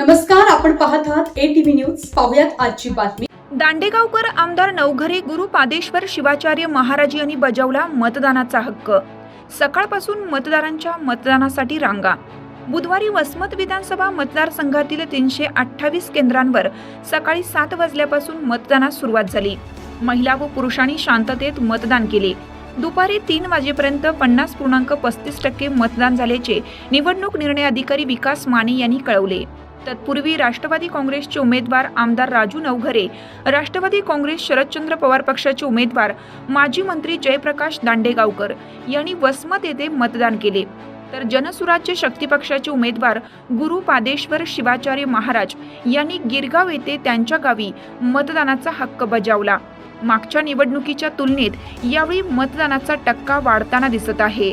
नमस्कार आपण पाहत आहात ए टीव्ही न्यूज पाहुयात आजची बातमी. दांडेगावकर आमदार नवघरे गुरु पादेश्वर शिवाचार्य महाराज यांनी बजावला मतदानाचा हक्क. सकाळपासून मतदारांच्या मतदानासाठी रांगा. बुधवारी वसमत विधानसभा मतदारसंघातील तीनशे अठ्ठावीस केंद्रांवर सकाळी सात वाजल्यापासून मतदानास सुरुवात झाली. महिला व पुरुषांनी शांततेत मतदान केले. दुपारी तीन वाजेपर्यंत पन्नास पूर्णांक पस्तीस टक्के मतदान झाल्याचे निवडणूक निर्णय अधिकारी विकास माने यांनी कळवले. तत्पूर्वी राष्ट्रवादी काँग्रेसचे उमेदवार आमदार राजू नवघरे राष्ट्रवादी काँग्रेस शरदचंद्र पवार पक्षाचे उमेदवार माजी मंत्री जयप्रकाश दांडेगावकर यांनी वसमत येथे मतदान केले. तर जनसुराज्य शक्ती पक्षाचे उमेदवार गुरु पादेश्वर शिवाचार्य महाराज यांनी गिरगाव येथे त्यांच्या गावी मतदानाचा हक्क बजावला. मागच्या निवडणुकीच्या तुलनेत यावेळी मतदानाचा टक्का वाढताना दिसत आहे.